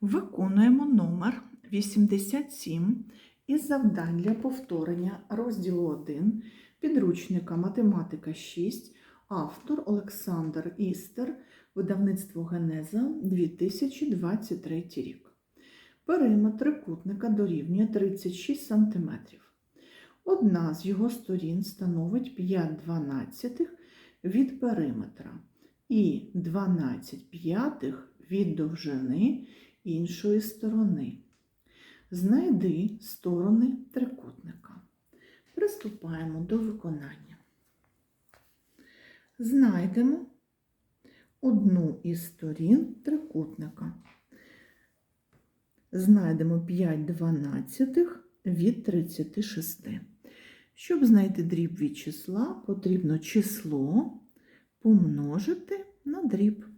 Виконуємо номер 87 із завдань для повторення розділу 1 підручника Математика 6, автор Олександр Істер, видавництво Генеза 2023 рік. Периметр трикутника дорівнює 36 см. Одна з його сторін становить 5 дванадцятих від периметра і 12 п'ятих від довжини іншої сторони. Знайди сторони трикутника. Приступаємо до виконання. Знайдемо одну із сторін трикутника. Знайдемо 5 дванадцятих від 36. Щоб знайти дріб від числа, потрібно число помножити на дріб.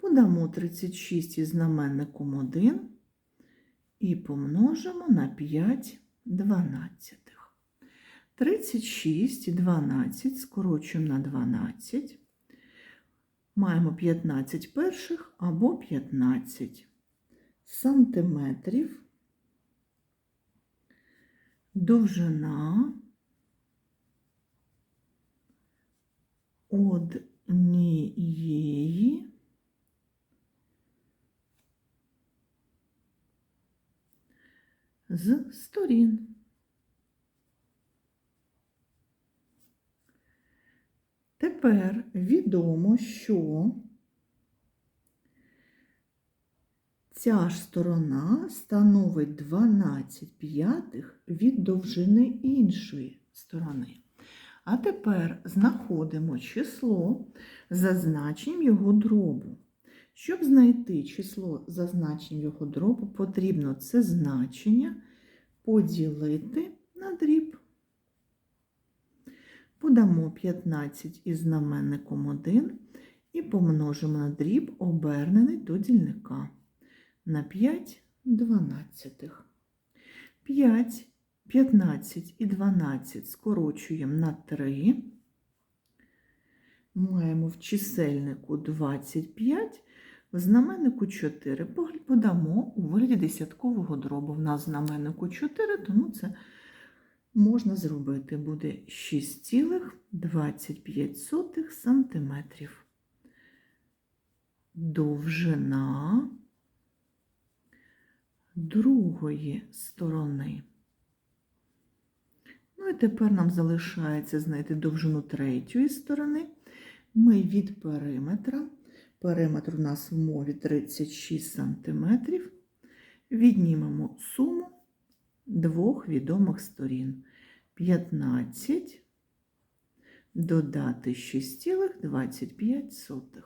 Подамо 36 із знаменником 1 і помножимо на 5 дванадцятих. 36 і 12 скорочуємо на 12. Маємо 15 перших або 15 сантиметрів. Довжина однієї з сторін. Тепер відомо, що ця ж сторона становить 12 п'ятих від довжини іншої сторони. А тепер знаходимо число за значенням його дробу. Щоб знайти число за значенням його дробу, потрібно це значення поділити на дріб. Подамо 15 із знаменником 1 і помножимо на дріб, обернений до дільника на 5 дванадцятих. 5, 15 і 12 скорочуємо на 3. Маємо в чисельнику 25, в знаменнику 4 подамо у вигляді десяткового дробу. В нас знаменнику 4, тому це можна зробити. Буде 6,25 см. Довжина другої сторони. Ну і тепер нам залишається знайти довжину третьої сторони. Ми від периметра, периметр у нас в мові 36 см, віднімемо суму двох відомих сторін. 15 додати 6,25.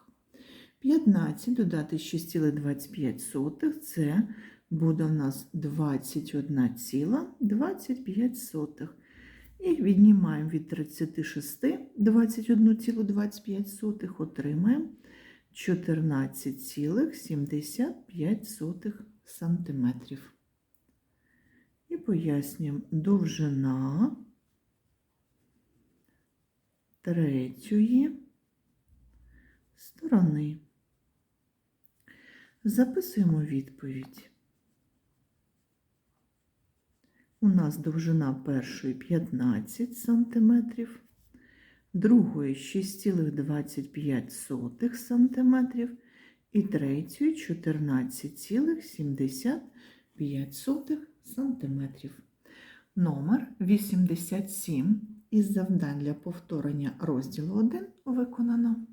15 додати 6,25 це буде у нас 21,25. І віднімаємо від 36 21,25, отримаємо 14,75 см. І пояснюємо довжина третьої сторони. Записуємо відповідь. У нас довжина першої 15 см, другої 6,25 см і третьої 14,75 см. Номер 87 із завдань для повторення розділу 1 виконано.